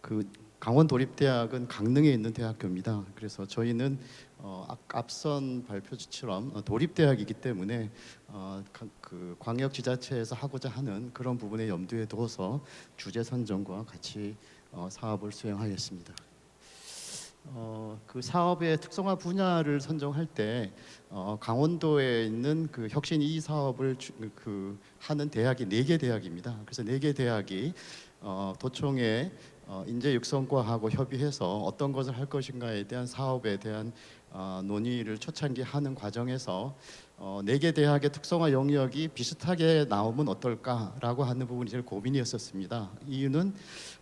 그 강원 도립대학은 강릉에 있는 대학교입니다. 그래서 저희는 어, 앞- 앞선 발표처럼 어, 도립대학이기 때문에 어, 가- 그 광역 지자체에서 하고자 하는 그런 부분에 염두에 두어서 주제 선정과 같이 어, 사업을 수행하였습니다. 어, 그 사업의 특성화 분야를 선정할 때 어, 강원도에 있는 그 혁신 이 사업을 주, 그 하는 대학이 네 개 대학입니다. 그래서 네 개 대학이 어, 도청의 어, 인재 육성과하고 협의해서 어떤 것을 할 것인가에 대한 사업에 대한 어, 논의를 초창기 하는 과정에서 어, 네개 대학의 특성화 영역이 비슷하게 나오면 어떨까라고 하는 부분이 제일 고민이었었습니다. 이유는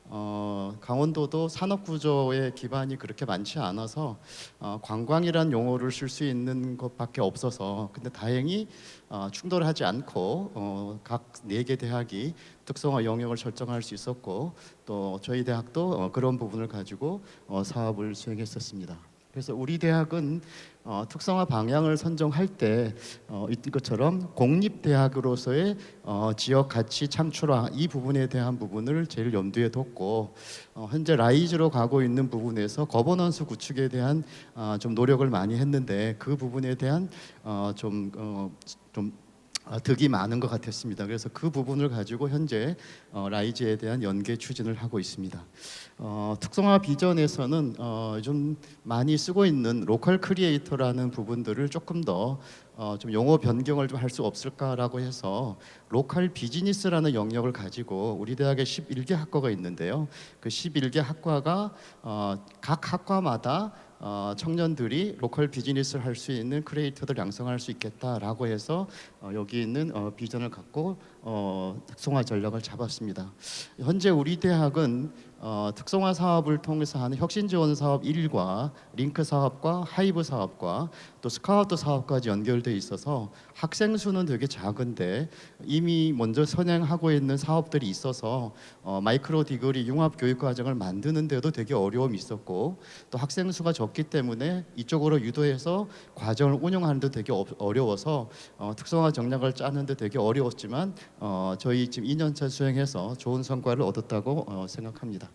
어, 강원도도 산업 구조의 기반이 그렇게 많지 않아서 어, 관광이란 용어를 쓸 수 있는 것밖에 없어서 근데 다행히 어, 충돌하지 않고 어, 각네 개 대학이 특성화 영역을 설정할 수 있었고 또 저희 대학도 어, 그런 부분을 가지고 어, 사업을 수행했었습니다. 그래서 우리 대학은 어, 특성화 방향을 선정할 때 어, 있던 것처럼 공립 대학으로서의 어, 지역 가치 창출화 이 부분에 대한 부분을 제일 염두에 뒀고 어, 현재 라이즈로 가고 있는 부분에서 거버넌스 구축에 대한 어, 좀 노력을 많이 했는데 그 부분에 대한 어, 좀 어, 좀 아, 득이 많은 것 같았습니다. 그래서 그 부분을 가지고 현재 어, 라이즈에 대한 연계 추진을 하고 있습니다. 어, 특성화 비전에서는 어, 좀 많이 쓰고 있는 로컬 크리에이터라는 부분들을 조금 더 어, 좀 용어 변경을 좀 할 수 없을까라고 해서 로컬 비즈니스라는 영역을 가지고 우리 대학에 11개 학과가 있는데요. 그 11개 학과가 어, 각 학과마다 어, 청년들이 로컬 비즈니스를 할 수 있는 크리에이터들 양성할 수 있겠다라고 해서 어, 여기 있는 어, 비전을 갖고 어, 특성화 전략을 잡았습니다. 현재 우리 대학은 어, 특성화 사업을 통해서 하는 혁신 지원 사업 1과 링크 사업과 하이브 사업과 또 스카우트 사업까지 연결돼 있어서 학생 수는 되게 작은데 이미 먼저 선행하고 있는 사업들이 있어서 어, 마이크로 디그리 융합 교육 과정을 만드는데도 되게 어려움이 있었고 또 학생 수가 적기 때문에 이쪽으로 유도해서 과정을 운영하는데 되게 어, 어려워서 어, 특성화 전략을 짜는데 되게 어려웠지만 어, 저희 지금 2년차 수행해서 좋은 성과를 얻었다고 어, 생각합니다.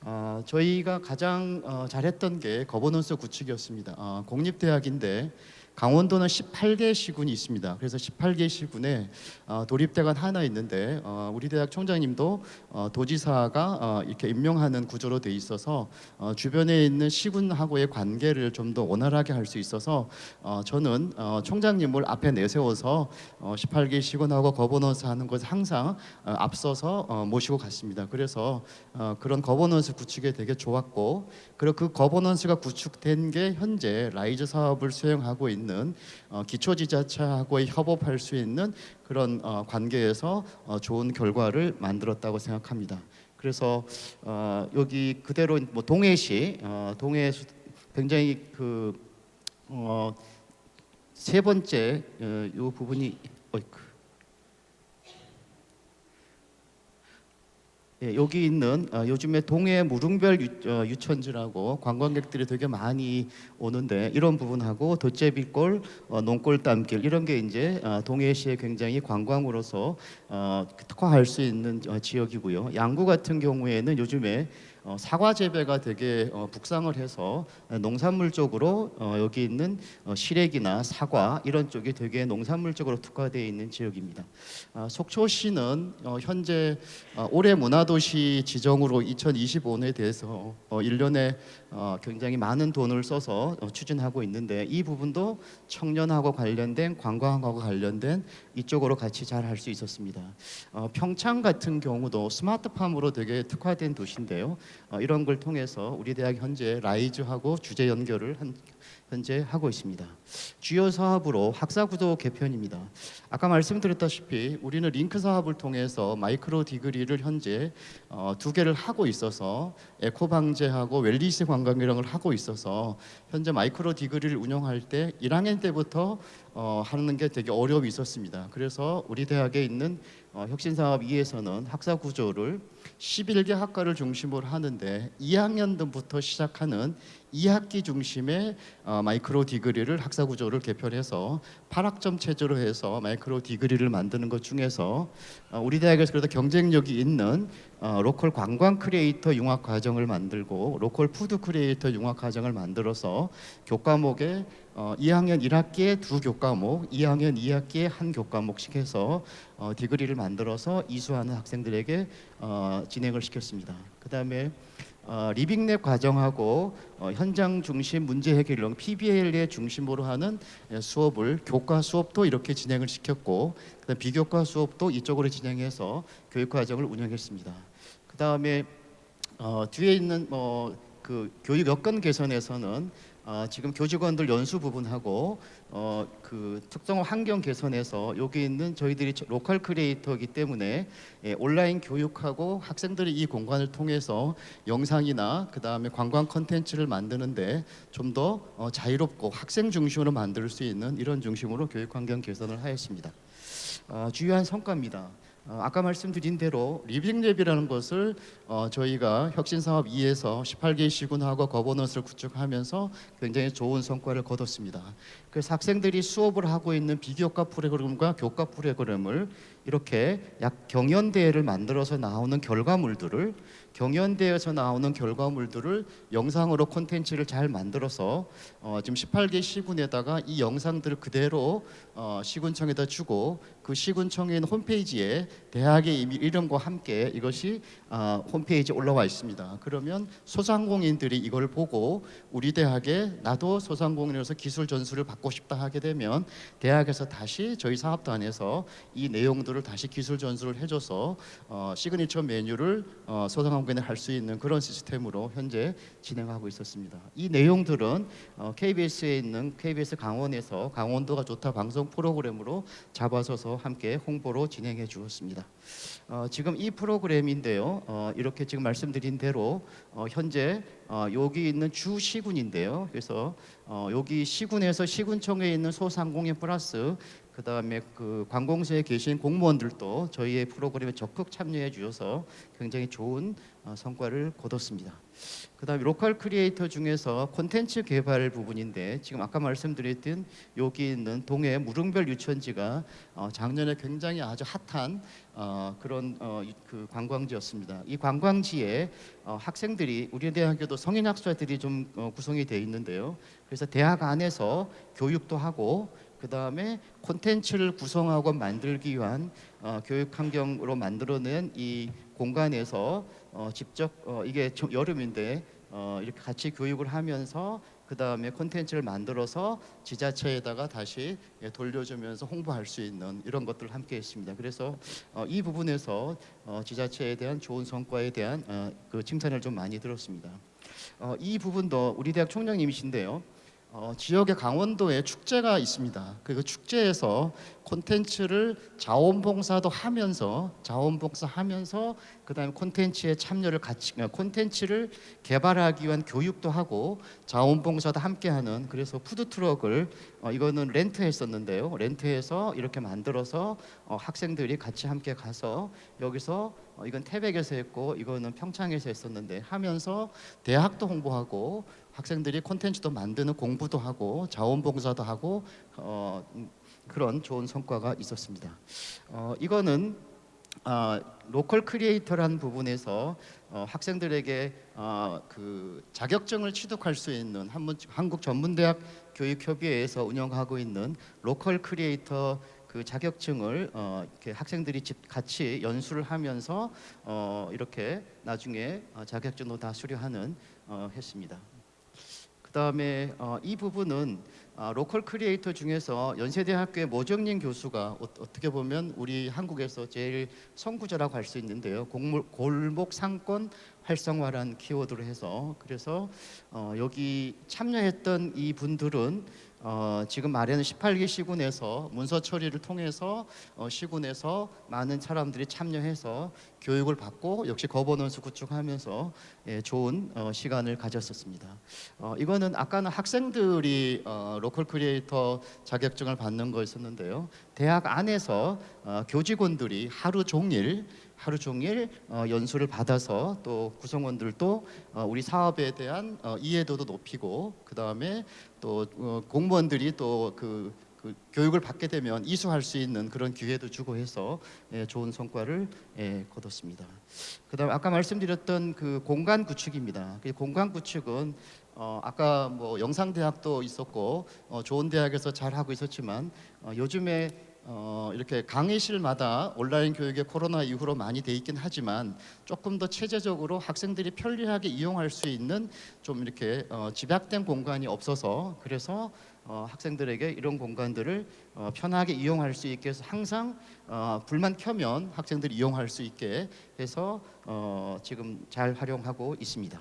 어, 저희가 가장 어, 잘했던 게 거버넌스 구축이었습니다. 어, 공립대학인데 강원도는 18개 시군이 있습니다. 그래서 18개 시군에 어, 도립대가 하나 있는데 어, 우리 대학 총장님도 어, 도지사가 어, 이렇게 임명하는 구조로 돼 있어서 어, 주변에 있는 시군하고의 관계를 좀 더 원활하게 할 수 있어서 어, 저는 어, 총장님을 앞에 내세워서 어, 18개 시군하고 거버넌스 하는 것을 항상 어, 앞서서 어, 모시고 갔습니다. 그래서 어, 그런 거버넌스 구축에 되게 좋았고 그리고 그 거버넌스가 구축된 게 현재 라이즈 사업을 수행하고 있는 어, 기초지자체하고의 협업할 수 있는 그런 어, 관계에서 어, 좋은 결과를 만들었다고 생각합니다. 그래서 어, 여기 그대로 뭐 동해시 어, 동해 수- 굉장히 그 어, 세 번째 어, 요 부분이 어이쿠. 예, 여기 있는 어, 요즘에 동해 무릉별 유, 어, 유천지라고 관광객들이 되게 많이 오는데 이런 부분하고 돛제비골, 어, 농골담길 이런 게 이제 어, 동해시에 굉장히 관광으로서 어, 특화할 수 있는 어, 지역이고요. 양구 같은 경우에는 요즘에 어, 사과 재배가 되게 어, 북상을 해서 어, 농산물 쪽으로 어, 여기 있는 어, 시래기나 사과 이런 쪽이 되게 농산물 쪽으로 특화되어 있는 지역입니다. 아, 속초시는 어, 현재 어, 올해 문화도 시 지정으로 2025년에 대해서 어, 1년에 어, 굉장히 많은 돈을 써서 어, 추진하고 있는데 이 부분도 청년하고 관련된 관광하고 관련된 이쪽으로 같이 잘 할 수 있었습니다. 어, 평창 같은 경우도 스마트팜으로 되게 특화된 도시인데요. 어, 이런 걸 통해서 우리 대학 현재 라이즈하고 주제 연결을 한, 현재 하고 있습니다. 주요 사업으로 학사 구도 개편입니다. 아까 말씀드렸다시피 우리는 링크 사업을 통해서 마이크로 디그리를 현재 어, 두 개를 하고 있어서 에코 방제하고 웰리스 관광이랑을 하고 있어서 현재 마이크로 디그리를 운영할 때 1학년 때부터 어, 하는 게 되게 어려움이 있었습니다. 그래서 우리 대학에 있는 어, 혁신사업 2에서는 학사 구조를 11개 학과를 중심으로 하는데 2학년부터 시작하는 2학기 중심의 어, 마이크로 디그리를 학사 구조를 개편해서 8학점 체제로 해서 마이크로 디그리를 만드는 것 중에서 어, 우리 대학에서 그래도 경쟁력이 있는 어, 로컬 관광 크리에이터 융합 과정을 만들고 로컬 푸드 크리에이터 융합 과정을 만들어서 교과목에 어, 2학년 1학기에 두 교과목, 2학년 2학기에 한 교과목씩 해서 어, 디그리를 만들어서 이수하는 학생들에게 어, 진행을 시켰습니다. 그 다음에 어, 리빙랩 과정하고 어, 현장 중심 문제 해결 이런 PBL의 중심으로 하는 예, 수업을 교과 수업도 이렇게 진행을 시켰고 그다음 비교과 수업도 이쪽으로 진행해서 교육 과정을 운영했습니다. 그 다음에 어, 뒤에 있는 뭐 그 교육 여건 개선에서는 어, 지금 교직원들 연수 부분하고 어, 그 특정 환경 개선에서 여기 있는 저희들이 저- 로컬 크리에이터이기 때문에 예, 온라인 교육하고 학생들이 이 공간을 통해서 영상이나 그 다음에 관광 컨텐츠를 만드는데 좀더 어, 자유롭고 학생 중심으로 만들 수 있는 이런 중심으로 교육 환경 개선을 하였습니다. 어, 주요한 성과입니다. 어, 아까 말씀드린 대로 리빙랩이라는 것을 어, 저희가 혁신사업 2에서 18개 시군하고 거버넌스를 구축하면서 굉장히 좋은 성과를 거뒀습니다. 그래서 학생들이 수업을 하고 있는 비교과 프로그램과 교과 프로그램을 이렇게 약 경연대회를 만들어서 나오는 결과물들을 경연대회에서 나오는 결과물들을 영상으로 콘텐츠를 잘 만들어서 어, 지금 18개 시군에다가 이 영상들을 그대로 어, 시군청에다 주고 그 시군청에 있는 홈페이지에 대학의 이미 이름과 함께 이것이 어, 홈페이지에 올라와 있습니다. 그러면 소상공인들이 이걸 보고 우리 대학에 나도 소상공인으로서 기술 전수를 받고 싶다 하게 되면 대학에서 다시 저희 사업단에서 이 내용들을 다시 기술 전수를 해줘서 어, 시그니처 메뉴를 어, 소상공인에 할 수 있는 그런 시스템으로 현재 진행하고 있었습니다. 이 내용들은 어, KBS에 있는 KBS 강원에서 강원도가 좋다 방송 프로그램으로 잡아서서 함께 홍보로 진행해 주었습니다. 어, 지금 이 프로그램인데요. 어, 이렇게 지금 말씀드린 대로 어, 현재 어, 여기 있는 주 시군인데요. 그래서 어, 여기 시군에서 시군청에 있는 소상공인 플러스 그 다음에 그 관공서에 계신 공무원들도 저희의 프로그램에 적극 참여해 주셔서 굉장히 좋은 어, 성과를 거뒀습니다. 그 다음에 로컬 크리에이터 중에서 콘텐츠 개발 부분인데 지금 아까 말씀드렸던 여기 있는 동해 무릉별 유천지가 어, 작년에 굉장히 아주 핫한 어, 그런 그 관광지였습니다. 이 관광지에 어, 학생들이 우리 대학교도 성인 학사들이 좀 어, 구성이 돼 있는데요. 그래서 대학 안에서 교육도 하고 그 다음에 콘텐츠를 구성하고 만들기 위한 어, 교육 환경으로 만들어낸 이 공간에서 어, 직접 어, 이게 좀 여름인데 어, 이렇게 같이 교육을 하면서 그 다음에 콘텐츠를 만들어서 지자체에다가 다시 예, 돌려주면서 홍보할 수 있는 이런 것들을 함께 했습니다. 그래서 어, 이 부분에서 어, 지자체에 대한 좋은 성과에 대한 어, 그 칭찬을 좀 많이 들었습니다. 어, 이 부분도 우리 대학 총장님이신데요. 어, 지역의 강원도에 축제가 있습니다. 그 축제에서 콘텐츠를 자원봉사도 하면서 자원봉사하면서 그다음에 콘텐츠에 참여를 같이 어, 콘텐츠를 개발하기 위한 교육도 하고 자원봉사도 함께하는 그래서 푸드 트럭을 어, 이거는 렌트했었는데요. 렌트해서 이렇게 만들어서 어, 학생들이 같이 함께 가서 여기서 어, 이건 태백에서 했고 이거는 평창에서 했었는데 하면서 대학도 홍보하고 학생들이 콘텐츠도 만드는 공부도 하고 자원봉사도 하고 어, 음, 그런 좋은 성과가 있었습니다. 어, 이거는 아, 로컬 크리에이터라는 부분에서 어, 학생들에게 어, 그 자격증을 취득할 수 있는 한문, 한국 전문대학 교육협의회에서 운영하고 있는 로컬 크리에이터 그 자격증을 어, 이렇게 학생들이 집 같이 연수를 하면서 어, 이렇게 나중에 어, 자격증도 다 수료하는 어, 했습니다. 그 다음에 어, 이 부분은 아, 로컬 크리에이터 중에서 연세대학교의 모정린 교수가 어, 어떻게 보면 우리 한국에서 제일 선구자라고 할 수 있는데요. 곡물, 골목 상권 활성화라는 키워드로 해서 그래서 어, 여기 참여했던 이 분들은 어, 지금 마련 18개 시군에서 문서 처리를 통해서 어, 시군에서 많은 사람들이 참여해서 교육을 받고 역시 거버넌스 구축하면서 예, 좋은 어, 시간을 가졌었습니다. 어, 이거는 아까는 학생들이 어, 로컬 크리에이터 자격증을 받는 거였었는데요. 대학 안에서 어, 교직원들이 하루 종일 하루 종일 어, 연수를 받아서 또 구성원들도 어, 우리 사업에 대한 어, 이해도도 높이고 그 다음에 또 어, 공무원들이 또그 그 교육을 받게 되면 이수할 수 있는 그런 기회도 주고 해서 예, 좋은 성과를 예, 거뒀습니다. 그다음 아까 말씀드렸던 그 공간 구축입니다. 그 공간 구축은 어, 아까 뭐 영상대학도 있었고 어, 좋은 대학에서 잘 하고 있었지만 어, 요즘에 어, 이렇게 강의실마다 온라인 교육에 코로나 이후로 많이 돼 있긴 하지만 조금 더 체제적으로 학생들이 편리하게 이용할 수 있는 좀 이렇게 어, 집약된 공간이 없어서 그래서 어, 학생들에게 이런 공간들을 어, 편하게 이용할 수 있게 해서 항상 어, 불만 켜면 학생들이 이용할 수 있게 해서 어, 지금 잘 활용하고 있습니다.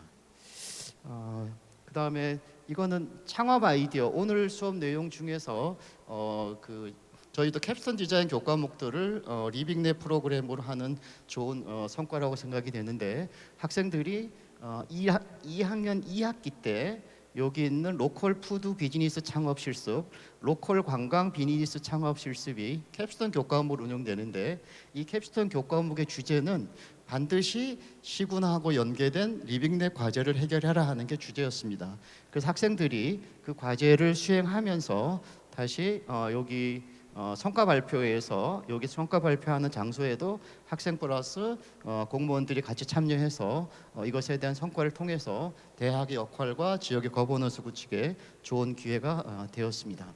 어, 그 다음에 이거는 창업 아이디어 오늘 수업 내용 중에서 어, 그 저희도 캡스톤 디자인 교과목들을 어, 리빙랩 프로그램으로 하는 좋은 어, 성과라고 생각이 되는데 학생들이 어, 2학, 2학년 2학기 때 여기 있는 로컬 푸드 비즈니스 창업 실습, 로컬 관광 비즈니스 창업 실습이 캡스톤 교과목으로 운영되는데 이 캡스톤 교과목의 주제는 반드시 시군하고 연계된 리빙랩 과제를 해결하라 하는 게 주제였습니다. 그래서 학생들이 그 과제를 수행하면서 다시 어, 여기 어, 성과 발표회에서 여기 성과 발표하는 장소에도 학생 플러스 어, 공무원들이 같이 참여해서 어, 이것에 대한 성과를 통해서 대학의 역할과 지역의 거버넌스 구축에 좋은 기회가 어, 되었습니다.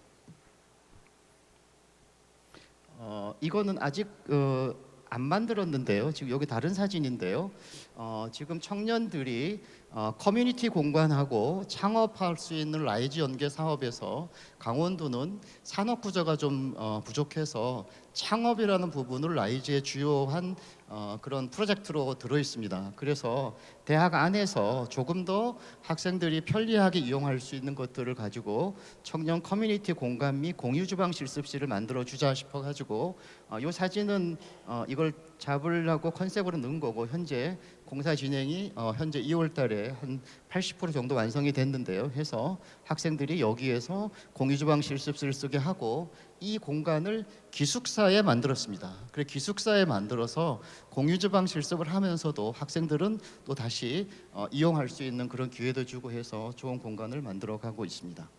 어, 이거는 아직 어, 안 만들었는데요. 지금 여기 다른 사진인데요. 어, 지금 청년들이 어, 커뮤니티 공간하고 창업할 수 있는 라이즈 연계 사업에서 강원도는 산업 구조가 좀 어, 부족해서 창업이라는 부분을 라이즈의 주요한 어, 그런 프로젝트로 들어 있습니다. 그래서 대학 안에서 조금 더 학생들이 편리하게 이용할 수 있는 것들을 가지고 청년 커뮤니티 공간 및 공유 주방 실습실을 만들어 주자 싶어 가지고 어, 이 사진은 어, 이걸 잡으려고 컨셉으로 넣은 거고 현재 공사 진행이 어, 현재 2월달에 한 80% 정도 완성이 됐는데요. 해서 학생들이 여기에서 공유주방 실습실을 쓰게 하고 이 공간을 기숙사에 만들었습니다. 그래 기숙사에 만들어서 공유주방 실습을 하면서도 학생들은 또 다시 어, 이용할 수 있는 그런 기회도 주고 해서 좋은 공간을 만들어가고 있습니다.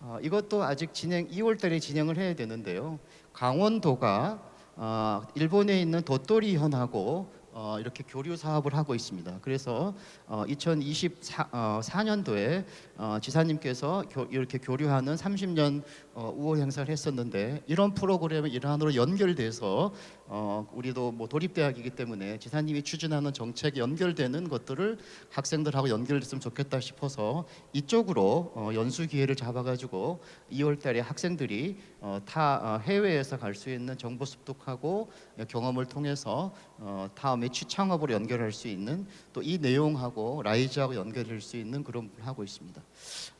어, 이것도 아직 진행 2월달에 진행을 해야 되는데요. 강원도가 어, 일본에 있는 도토리 현하고 어, 이렇게 교류 사업을 하고 있습니다. 그래서 어, 2024년도에 어, 지사님께서 교, 이렇게 교류하는 30년 어, 우호 행사를 했었는데 이런 프로그램의 일환으로 연결돼서 어, 우리도 뭐 도립대학이기 때문에 지사님이 추진하는 정책에 연결되는 것들을 학생들하고 연결됐으면 좋겠다 싶어서 이쪽으로 어, 연수 기회를 잡아가지고 2월달에 학생들이 어, 타 어, 해외에서 갈 수 있는 정보 습득하고 경험을 통해서 어, 다음 에 취창업으로 연결할 수 있는 또 이 내용하고 라이즈하고 연결할 수 있는 그런 부분을 하고 있습니다.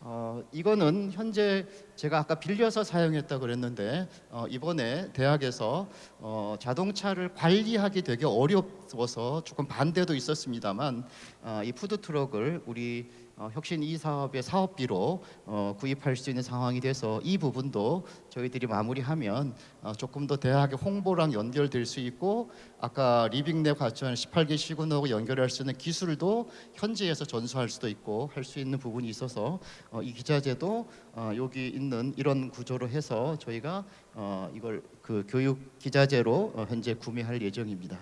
어, 이거는 현재 제가 아까 빌려서 사용했다 그랬는데 어, 이번에 대학에서 어, 자동차를 관리하기 되게 어려워서 조금 반대도 있었습니다만 어, 이 푸드 트럭을 우리 어, 혁신 이 사업의 사업비로 어, 구입할 수 있는 상황이 돼서 이 부분도 저희들이 마무리하면 어, 조금 더 대학의 홍보랑 연결될 수 있고 아까 리빙랩 가치한 18개 시군하고 연결할 수 있는 기술도 현지에서 전수할 수도 있고 할 수 있는 부분이 있어서 어, 이 기자재도 어, 여기 있는 이런 구조로 해서 저희가 어, 이걸 그 교육 기자재로 어, 현재 구매할 예정입니다.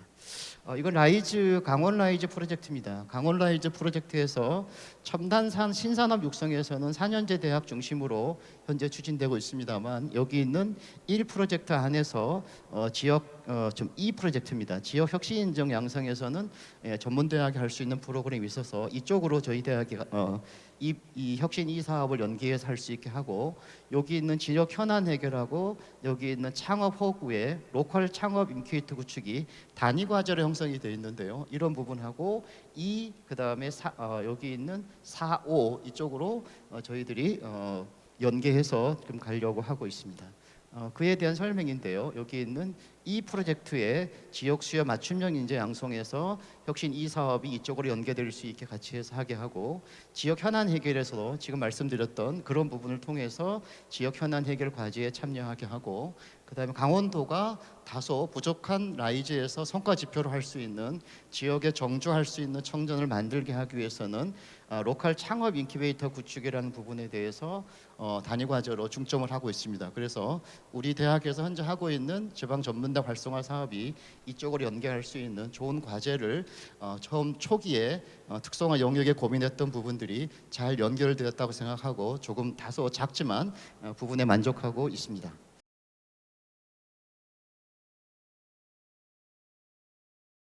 어, 이건 라이즈 강원 라이즈 프로젝트입니다. 강원 라이즈 프로젝트에서 첨단산 신산업 육성에서는 4년제 대학 중심으로 현재 추진되고 있습니다만 여기 있는 1 프로젝트 안에서 어, 지역 어, 좀2 프로젝트입니다. 지역 혁신 인정 양성에서는 예, 전문 대학이 할 수 있는 프로그램이 있어서 이쪽으로 저희 대학이 어, 이, 이 혁신 이 사업을 연계해서 할 수 있게 하고 여기 있는 지역 현안 해결하고 여기 있는 창업 호구에 로컬 창업 인큐베이터 구축이 단위 과제로 형성이 되어 있는데요. 이런 부분하고 이 그다음에 사, 어, 여기 있는 4, 5 이쪽으로 어, 저희들이 어, 연계해서 좀 가려고 하고 있습니다. 어, 그에 대한 설명인데요. 여기 있는 이 프로젝트의 지역 수요 맞춤형 인재 양성에서 혁신 이 사업이 이쪽으로 연계될 수 있게 같이 해서 하게 하고 지역 현안 해결에서도 지금 말씀드렸던 그런 부분을 통해서 지역 현안 해결 과제에 참여하게 하고 그다음에 강원도가 다소 부족한 라이즈에서 성과 지표를 할수 있는 지역에 정주할 수 있는 청전을 만들게 하기 위해서는 아, 로컬 창업 인큐베이터 구축이라는 부분에 대해서 어, 단위 과제로 중점을 하고 있습니다. 그래서 우리 대학에서 현재 하고 있는 지방 전문 대 활성화 사업이 이쪽으로 연계할 수 있는 좋은 과제를 어, 처음 초기에 어, 특성화 영역에 고민했던 부분들이 잘 연결되었다고 생각하고 조금 다소 작지만 어, 부분에 만족하고 있습니다.